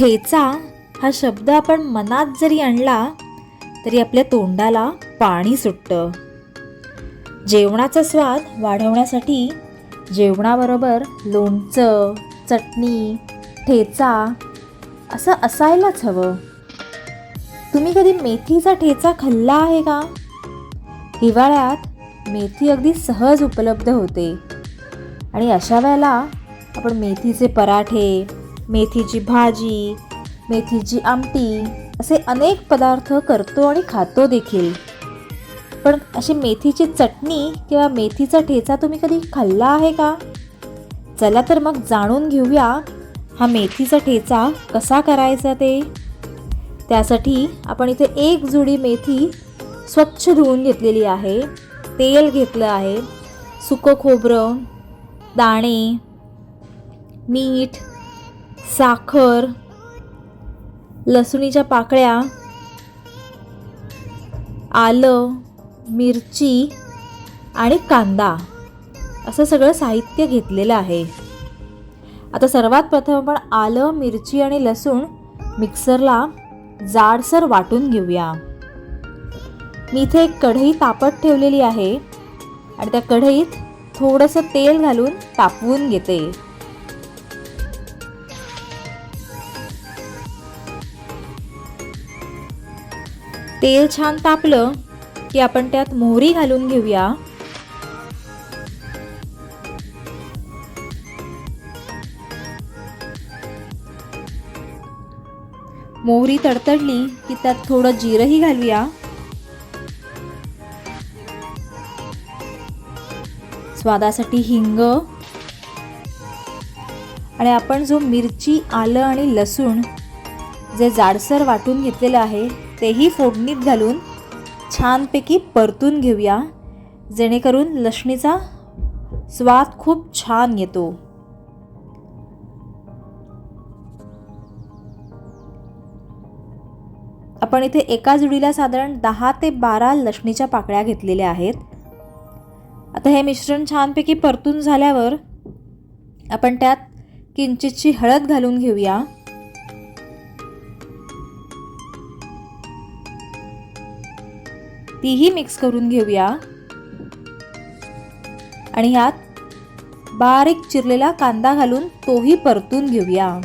ठेचा हा शब्द आपण मनात जरी आणला तरी आपल्या तोंडाला पाणी सुटतं. जेवणाचा स्वाद वाढवण्यासाठी जेवणाबरोबर लोणचं चटणी ठेचा असं असायलाच हवं. तुम्ही कधी मेथीचा ठेचा खाल्ला आहे का? हिवाळ्यात मेथी अगदी सहज उपलब्ध होते. आणि अशा वेळेला आपण मेथीचे पराठे मेथीची भाजी मेथीची आमटी असे अनेक पदार्थ करतो आणि खातो देखील. पण अशी मेथीची चटणी किंवा मेथीचा ठेचा तुम्ही कधी खाल्ला आहे का? चला तर मग जाणून घेऊया हा मेथीचा ठेचा कसा करायचा ते. त्यासाठी आपण इथे एक जुडी मेथी स्वच्छ धुवून घेतलेली आहे. तेल घेतलं आहे. सुकं खोबरं दाणे मीठ साखर लसुणीच्या पाकळ्या आलं मिरची आणि कांदा. असं सगळं साहित्य घेतलेलं आहे. आता सर्वात प्रथम आपण आलं मिरची आणि लसूण मिक्सरला जाडसर वाटून घेऊया. मी इथे एक कढई तापत ठेवलेली आहे आणि त्या कढईत थोडंसं तेल घालून तापवून घेते. तेल छान तापलं की आपण त्यात मोहरी घालून घेऊया. मोहरी तडतडली की त्यात थोडं जिरंही घालूया. स्वादासाठी हिंग. आणि आपण जो मिरची आलं आणि लसूण जे जाडसर वाटून घेतलेलं आहे तेही फोडणीत घालून छानपैकी परतून घेऊया. जेणेकरून लसणीचा स्वाद खूप छान येतो. आपण इथे एका जुडीला साधारण दहा ते बारा लसणीच्या पाकळ्या घेतलेल्या आहेत. आता हे मिश्रण छानपैकी परतून झाल्यावर आपण त्यात किंचितची हळद घालून घेऊया. तीही मिक्स करून घेऊया. आणि ह्यात बारीक चिरलेला कांदा घालून तोही परतून घेऊया.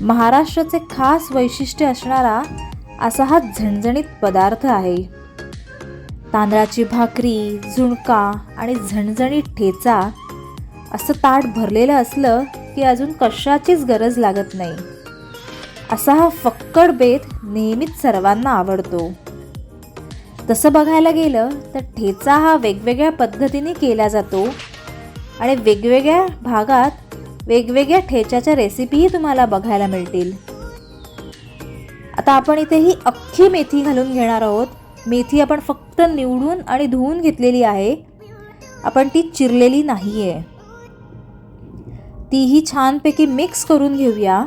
महाराष्ट्राचे खास वैशिष्ट्य असणारा असा हा झणझणीत पदार्थ आहे. तांदळाची भाकरी झुणका आणि झणझणीत ठेचा असं ताट भरलेलं असलं की अजून कशाचीच गरज लागत नाही. असा हा फक्कड बेत नेहमीच सर्वांना आवडतो. तसं बघायला गेलं तर ठेचा हा वेगवेगळ्या पद्धतीने केला जातो आणि वेगवेगळ्या भागात वेगवेगळ्या ठेच्याच्या रेसिपीही तुम्हाला बघायला मिळतील. आता आपण इथे ही अख्खी मेथी घालून घेणार आहोत. मेथी आपण फक्त निवडून आणि धुवून घेतलेली आहे. आपण ती चिरलेली नाही आहे तीही छानपैकी मिक्स करून घेऊया.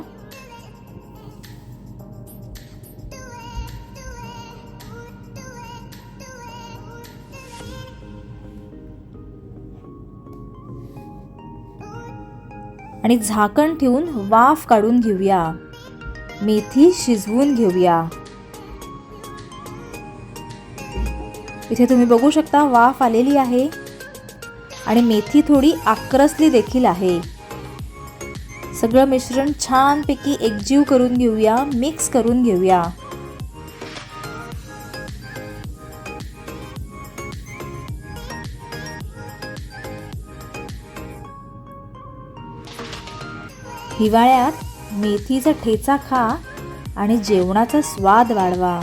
आणि झाकण ठेवून वाफ काढून घेऊया. मेथी शिजवून घेऊया. इथे तुम्ही बघू शकता वाफ आलेली आहे आणि मेथी थोडी आक्रसली देखील आहे. सगळं मिश्रण छानपैकी एकजीव करून घेऊया मिक्स करून घेऊया. हिवाळ्यात मेथीचा ठेचा खा आणि जेवणाचा स्वाद वाढवा.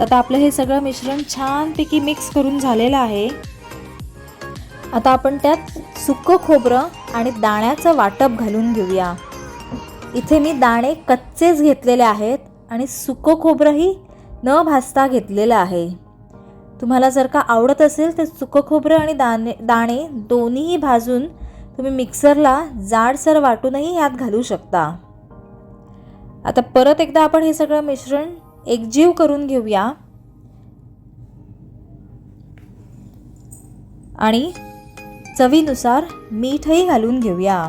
आता आपलं हे सगळं मिश्रण छानपैकी मिक्स करून झालेलं आहे. आता आपण त्यात सुकं खोबरं आणि दाण्याचं वाटप घालून घेऊया. इथे मी दाणे कच्चेच घेतलेले आहेत आणि सुकं खोबरंही न भाजता घेतलेलं आहे. तुम्हाला जर का आवडत असेल तर सुकं खोबरं आणि दाणे दाणे दोन्हीही भाजून तुम्ही मिक्सरला जाडसर वाटूनही यात घालू शकता. आता परत एकदा आपण हे सगळं मिश्रण एकजीव करून घेऊया. आणि चवीनुसार मीठही घालून घेऊया.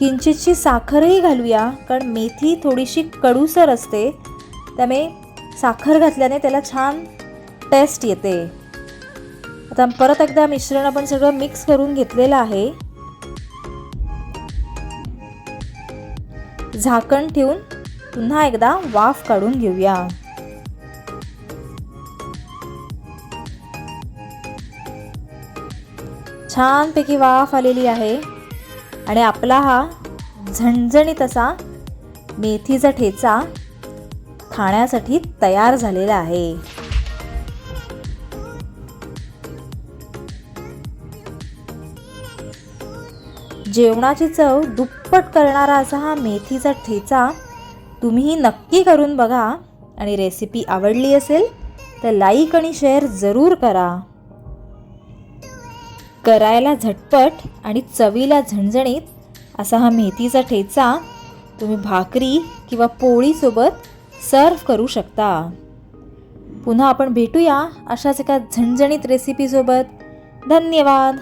किंचितशी साखरही घालूया कारण मेथी थोडीशी कडूसर असते. त्यामुळे साखर घातल्याने त्याला छान टेस्ट येते. आता परत एकदा मिश्रण आपण सगळं मिक्स करून घेतलेलं आहे. झाकण ठेवून पुन्हा एकदा वाफ काढून घेऊया. छानपैकी वाफ आलेली आहे. आणि आपला हा झणझणीत असा मेथीचा ठेचा खाण्यासाठी तयार झालेला आहे. जेवणाची चव दुप्पट करणारा असा हा मेथीचा ठेचा तुम्हीही नक्की करून बघा. आणि रेसिपी आवडली असेल तर लाईक आणि शेअर जरूर करा. करायला झटपट आणि चवीला झणझणीत असा हा मेथीचा ठेचा तुम्ही भाकरी किंवा पोळीसोबत सर्व करू शकता. पुन्हा आपण भेटूया अशाच एका झणझणीत रेसिपीसोबत धन्यवाद.